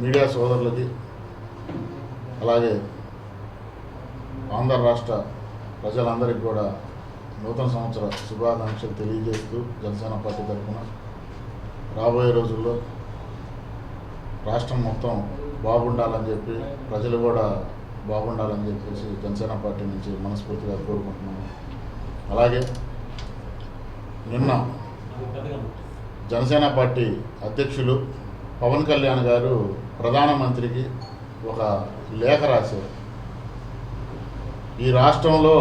Media సోదరులకి అలాగే ఆంధ్ర రాష్ట్ర ప్రజలందరికీ కూడా నూతన సంవత్సర శుభాకాంక్షలు తెలియజేస్తూ జనసేన పార్టీ తరఫున రాబోయే రోజుల్లో రాష్ట్రం మొత్తం బాగుండాలని చెప్పి ప్రజలు కూడా బాగుండాలని చెప్పేసి జనసేన పార్టీ నుంచి మనస్ఫూర్తిగా కోరుకుంటున్నాను. అలాగే నిన్న జనసేన పార్టీ అధ్యక్షులు పవన్ కళ్యాణ్ గారు ప్రధానమంత్రికి ఒక లేఖ రాశారు. ఈ రాష్ట్రంలో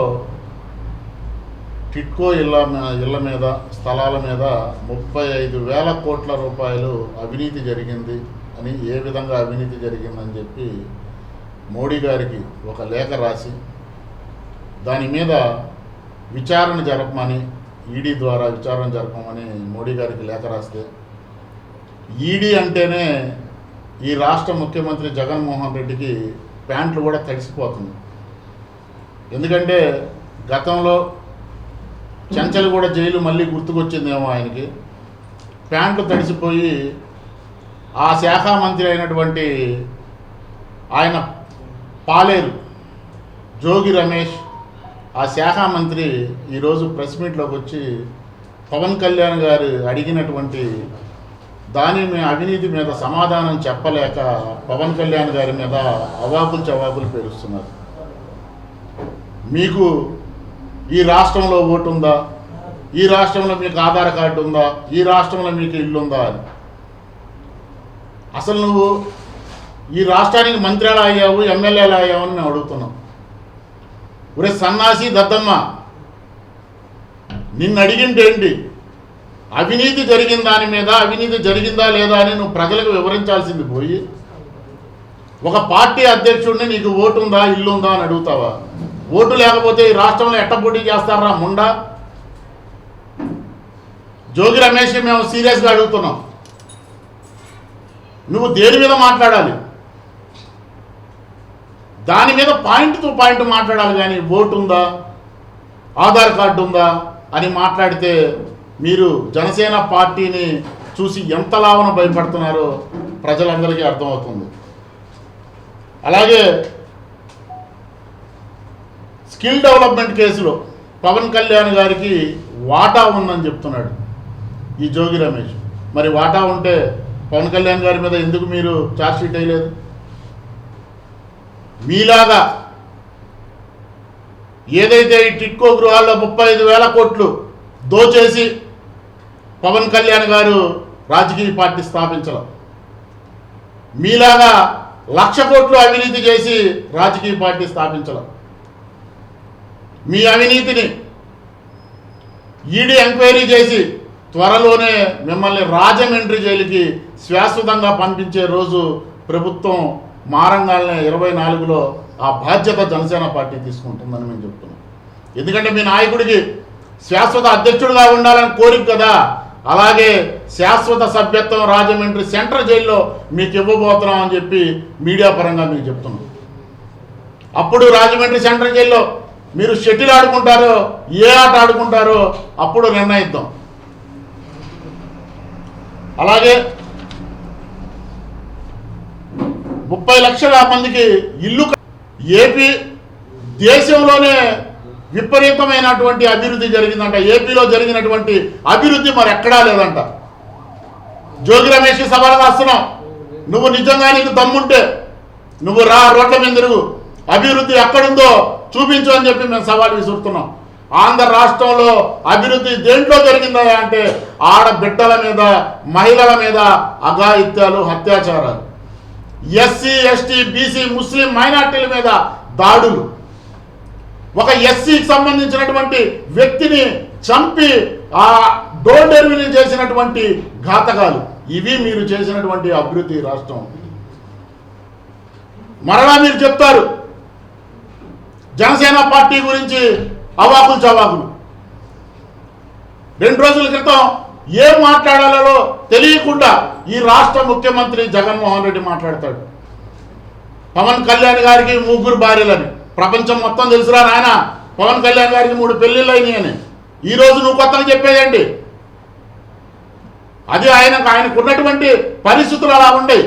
టిట్కో ఇళ్ళ ఇళ్ళ మీద స్థలాల మీద ముప్పై ఐదు వేల కోట్ల రూపాయలు అవినీతి జరిగింది అని ఏ విధంగా అవినీతి జరిగిందని చెప్పి మోడీ గారికి ఒక లేఖ రాసి దాని మీద విచారణ జరపమని ఈడీ ద్వారా విచారణ జరపమని మోడీ గారికి లేఖ రాస్తే ఈడీ అంటేనే ఈ రాష్ట్ర ముఖ్యమంత్రి జగన్మోహన్ రెడ్డికి ప్యాంట్లు కూడా తడిసిపోతుంది. ఎందుకంటే గతంలో చెంచలగూడ జైలు మళ్ళీ గుర్తుకొచ్చిందేమో ఆయనకి. ప్యాంట్లు తడిసిపోయి ఆ శాఖ మంత్రి అయినటువంటి ఆయన పాలేరు జోగి రమేష్ ఆ శాఖ మంత్రి ఈరోజు ప్రెస్ మీట్లోకి వచ్చి పవన్ కళ్యాణ్ గారు అడిగినటువంటి దాని మీ అవినీతి మీద సమాధానం చెప్పలేక పవన్ కళ్యాణ్ గారి మీద అవాకులు చవాకులు పేరుస్తున్నారు మీకు ఈ రాష్ట్రంలో ఓటు ఉందా ఈ రాష్ట్రంలో మీకు ఆధార్ కార్డు ఉందా? ఈ రాష్ట్రంలో మీకు ఇల్లు ఉందా అని. అసలు నువ్వు ఈ రాష్ట్రానికి మంత్రి ఎలా అయ్యావు ఎమ్మెల్యే ఎలా అయ్యావు అని మేము అడుగుతున్నాం. ఒరే సన్నాసి దద్దమ్మ నిన్ను అడిగింది ఏంటి అవినీతి జరిగిన దాని మీద అవినీతి జరిగిందా లేదా అని నువ్వు ప్రజలకు వివరించాల్సింది పోయి ఒక పార్టీ అధ్యక్షుడిని నీకు ఓటు ఉందా ఇల్లు ఉందా అని అడుగుతావా? ఓటు లేకపోతే ఈ రాష్ట్రంలో ఎట్ట పోటీ చేస్తారా ముండా? జోగి రమేష్ మేము సీరియస్గా అడుగుతున్నాం. నువ్వు దేని మీద మాట్లాడాలి? దాని మీద పాయింట్ టు పాయింట్ మాట్లాడాలి కానీ ఓటు ఉందా ఆధార్ కార్డు ఉందా అని మాట్లాడితే మీరు జనసేన పార్టీని చూసి ఎంత లావన భయపడుతున్నారో ప్రజలందరికీ అర్థమవుతుంది. అలాగే స్కిల్ డెవలప్మెంట్ కేసులో పవన్ కళ్యాణ్ గారికి వాటా ఉందని చెప్తున్నాడు ఈ జోగి రమేష్. మరి వాటా ఉంటే పవన్ కళ్యాణ్ గారి మీద ఎందుకు మీరు ఛార్జ్షీట్ వేయలేదు? మీలాగా ఏదైతే ఈ టిట్కో గృహాల్లో ముప్పై ఐదు వేల కోట్లు దోచేసి పవన్ కళ్యాణ్ గారు రాజకీయ పార్టీ స్థాపించడం. మీలాగా లక్ష కోట్లు అవినీతి చేసి రాజకీయ పార్టీ స్థాపించడం. మీ అవినీతిని ఈడీ ఎంక్వైరీ చేసి త్వరలోనే మిమ్మల్ని రాజమండ్రి జైలుకి శాశ్వతంగా పంపించే రోజు ప్రభుత్వం మారంగానే ఇరవై నాలుగులో ఆ బాధ్యత జనసేన పార్టీ తీసుకుంటుందని మేము చెప్తున్నాం. ఎందుకంటే మీ నాయకుడికి శాశ్వత అధ్యక్షుడిగా ఉండాలని కోరిక కదా. అలాగే శాశ్వత సభ్యత్వం రాజమండ్రి సెంట్రల్ జైల్లో మీకు ఇవ్వబోతున్నాం అని చెప్పి మీడియా పరంగా మీకు చెప్తున్నాం. అప్పుడు రాజమండ్రి సెంట్రల్ జైల్లో మీరు షటిల్ ఆడుకుంటారో ఏ ఆట ఆడుకుంటారో అప్పుడు నిర్ణయిద్దాం. అలాగే ముప్పై లక్షల మందికి ఇల్లు ఏపీ దేశంలోనే విపరీతమైనటువంటి అభివృద్ధి జరిగిందంట. ఏపీలో జరిగినటువంటి అభివృద్ధి మరి ఎక్కడా లేదంట. జోగి రమేష్ సవాల్ వస్తున్నాం. నువ్వు నిజంగా నీకు దమ్ముంటే నువ్వు రా రోడ్ల మీద తిరుగు. అభివృద్ధి ఎక్కడుందో చూపించు అని చెప్పి మేము సవాల్ విసురుతున్నాం. ఆంధ్ర రాష్ట్రంలో అభివృద్ధి దేంట్లో జరిగిందా అంటే ఆడబిడ్డల మీద మహిళల మీద అఘాయిత్యాలు అత్యాచారాలు. ఎస్సీ ఎస్టీ బీసీ ముస్లిం మైనార్టీల మీద దాడులు. ఒక ఎస్సీకి సంబంధించినటువంటి వ్యక్తిని చంపి ఆ డోర్ డెలివరీ చేసినటువంటి ఘాతకాలు. ఇవి మీరు చేసినటువంటి అభివృద్ధి రాష్ట్రం. మరలా మీరు చెప్తారు జనసేన పార్టీ గురించి అవాకులు చవాకులు. రెండు రోజుల క్రితం ఏం మాట్లాడాలో తెలియకుండా ఈ రాష్ట్ర ముఖ్యమంత్రి జగన్మోహన్ రెడ్డి మాట్లాడతాడు. పవన్ కళ్యాణ్ గారికి ముగ్గురు భార్యలని. ప్రపంచం మొత్తం తెలుసురా నాయన. పవన్ కళ్యాణ్ గారికి మూడు పెళ్ళిళ్ళు అయినాయని ఈరోజు ఈ రోజు నువ్వు కొత్తగా చెప్పేయండి అది ఆయనకు ఆయనకున్నటువంటి పరిస్థితులు అలా ఉండేవి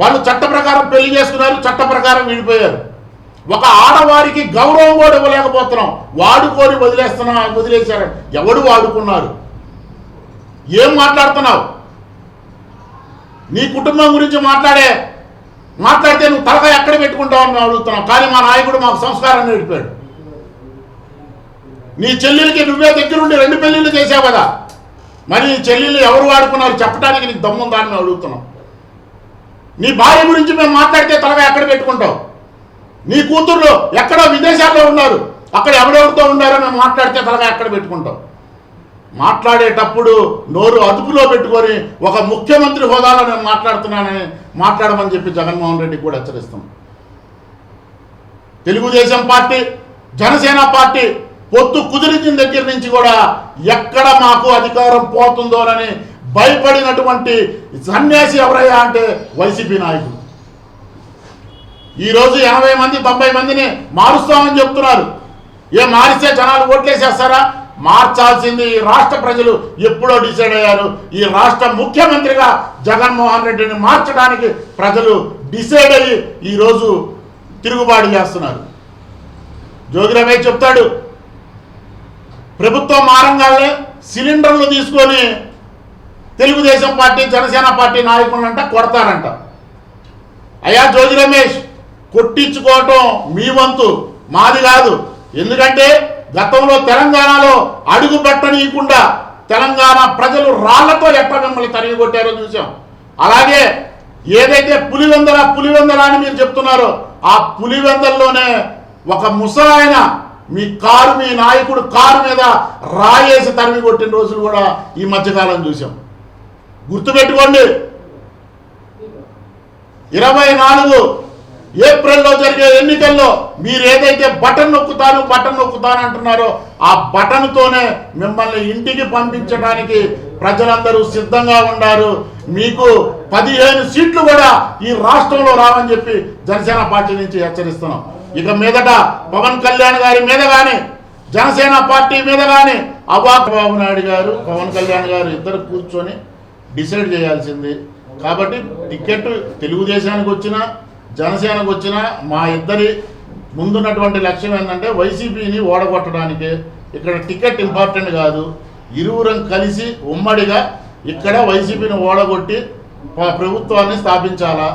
వాళ్ళు చట్ట ప్రకారం పెళ్ళి చేసుకున్నారు చట్ట ప్రకారం విడిపోయారు. ఒక ఆడవారికి గౌరవం కూడా ఇవ్వలేకపోతున్నాం. వాడుకొని వదిలేస్తున్నా వదిలేశారు. ఎవడు వాడుకున్నారు? ఏం మాట్లాడుతున్నావు? నీ కుటుంబం గురించి మాట్లాడే మాట్లాడితే నువ్వు తలకాయ ఎక్కడ పెట్టుకుంటావు మేము అడుగుతున్నాం కానీ మా నాయకుడు మాకు సంస్కారం నేర్పాడు. నీ చెల్లెలకి నువ్వే దగ్గరుండి రెండు పెళ్ళిళ్ళు చేసావు కదా. మరి నీ చెల్లెళ్ళు ఎవరు వాడుకున్నారు చెప్పడానికి నీకు దమ్ముందా అని మేము అడుగుతున్నాం. నీ భార్య గురించి మేము మాట్లాడితే తలగా ఎక్కడ పెట్టుకుంటావు. నీ కూతుర్లు ఎక్కడో విదేశాల్లో ఉన్నారు. అక్కడ ఎవరెవరితో ఉన్నారో మేము మాట్లాడితే తలగా ఎక్కడ పెట్టుకుంటావు మాట్లాడేటప్పుడు నోరు అదుపులో పెట్టుకొని ఒక ముఖ్యమంత్రి హోదాలో నేను మాట్లాడుతున్నానని మాట్లాడమని చెప్పి జగన్మోహన్ రెడ్డి కూడా హెచ్చరిస్తాం తెలుగుదేశం పార్టీ జనసేన పార్టీ పొత్తు కుదిరించిన దగ్గర నుంచి కూడా ఎక్కడ మాకు అధికారం పోతుందోనని భయపడినటువంటి సన్యాసి ఎవరయ్యా అంటే వైసీపీ నాయకులు. ఈరోజు ఎనభై మంది తొంభై మందిని మారుస్తామని చెప్తున్నారు. ఏ మారిస్తే జనాలు ఓట్లేసేస్తారా? మార్చాల్సింది ఈ రాష్ట్ర ప్రజలు ఎప్పుడో డిసైడ్ అయ్యారు. ఈ రాష్ట్ర ముఖ్యమంత్రిగా జగన్మోహన్ రెడ్డిని మార్చడానికి ప్రజలు డిసైడ్ అయ్యి ఈరోజు తిరుగుబాటు చేస్తున్నారు. జోగి రమేష్ చెప్తాడు ప్రభుత్వం మారంగానే సిలిండర్లు తీసుకొని తెలుగుదేశం పార్టీ జనసేన పార్టీ నాయకులంట కొడతారంట. అయ్యా జోగి రమేష్ కొట్టించుకోవటం మీ వంతు మాది కాదు. ఎందుకంటే గతంలో తెలంగాణలో అడుగు పెట్టనీయకుండా తెలంగాణ ప్రజలు రాళ్ళతో ఎట్లా మిమ్మల్ని తరిగికొట్టారో చూసాం అలాగే ఏదైతే పులివెందల పులివెందల అని మీరు చెప్తున్నారో ఆ పులివెందల్లోనే ఒక ముసలాయన మీ కారు మీ నాయకుడు కారు మీద రాయేసి తరిమి కొట్టిన రోజులు కూడా ఈ మధ్యకాలం చూసాం గుర్తుపెట్టుకోండి. ఇరవై నాలుగు ఏప్రిల్లో జరిగే ఎన్నికల్లో మీరు ఏదైతే బటన్ నొక్కుతాను బటన్ నొక్కుతాను అంటున్నారో ఆ బటన్తోనే మిమ్మల్ని ఇంటికి పంపించడానికి ప్రజలందరూ సిద్ధంగా ఉన్నారు మీకు పదిహేను సీట్లు కూడా ఈ రాష్ట్రంలో రావని చెప్పి జనసేన పార్టీ నుంచి హెచ్చరిస్తున్నాం. ఇక మీదట పవన్ కళ్యాణ్ గారి మీద కానీ జనసేన పార్టీ మీద కానీ అవాక్ బాబు నాయుడు గారు పవన్ కళ్యాణ్ గారు ఇద్దరు కూర్చొని డిసైడ్ చేయాల్సింది. కాబట్టి టికెట్ తెలుగుదేశానికి వచ్చినా జనసేనకు వచ్చిన మా ఇద్దరి ముందున్నటువంటి లక్ష్యం ఏంటంటే వైసీపీని ఓడగొట్టడానికి ఇక్కడ టికెట్ ఇంపార్టెంట్ కాదు. ఇరువురం కలిసి ఉమ్మడిగా ఇక్కడ వైసీపీని ఓడగొట్టి ప్రభుత్వాన్ని స్థాపించాలా?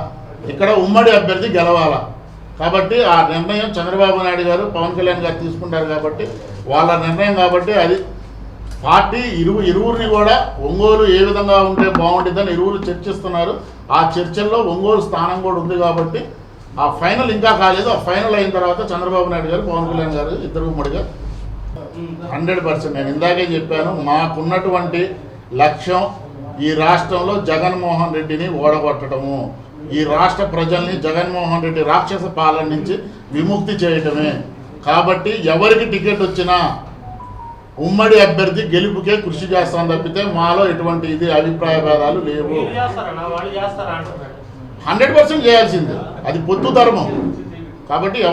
ఇక్కడ ఉమ్మడి అభ్యర్థి గెలవాలా? కాబట్టి ఆ నిర్ణయం చంద్రబాబు నాయుడు గారు పవన్ కళ్యాణ్ గారు తీసుకుంటారు కాబట్టి వాళ్ళ నిర్ణయం కాబట్టి అది పార్టీ ఇరువు ఇరువురిని కూడా ఒంగోలు ఏ విధంగా ఉంటే బాగుంటుందని ఇరువురు చర్చిస్తున్నారు. ఆ చర్చల్లో ఒంగోలు స్థానం కూడా ఉంది కాబట్టి ఆ ఫైనల్ ఇంకా కాలేదు. ఆ ఫైనల్ అయిన తర్వాత చంద్రబాబు నాయుడు గారు పవన్ కళ్యాణ్ గారు ఇద్దరు ఉమ్మడిగా హండ్రెడ్ పర్సెంట్ నేను ఇందాకే చెప్పాను మాకున్నటువంటి లక్ష్యం ఈ రాష్ట్రంలో జగన్మోహన్ రెడ్డిని ఓడగొట్టడము. ఈ రాష్ట్ర ప్రజల్ని జగన్మోహన్ రెడ్డి రాక్షస పాలన నుంచి విముక్తి చేయటమే. కాబట్టి ఎవరికి టికెట్ వచ్చినా ఉమ్మడి అభ్యర్థి గెలుపుకే కృషి చేస్తాం తప్పితే మాలో ఎటువంటి ఇది అభిప్రాయ భేదాలు లేవు. హండ్రెడ్ పర్సెంట్ చేయాల్సిందే. అది పొత్తు ధర్మం. కాబట్టి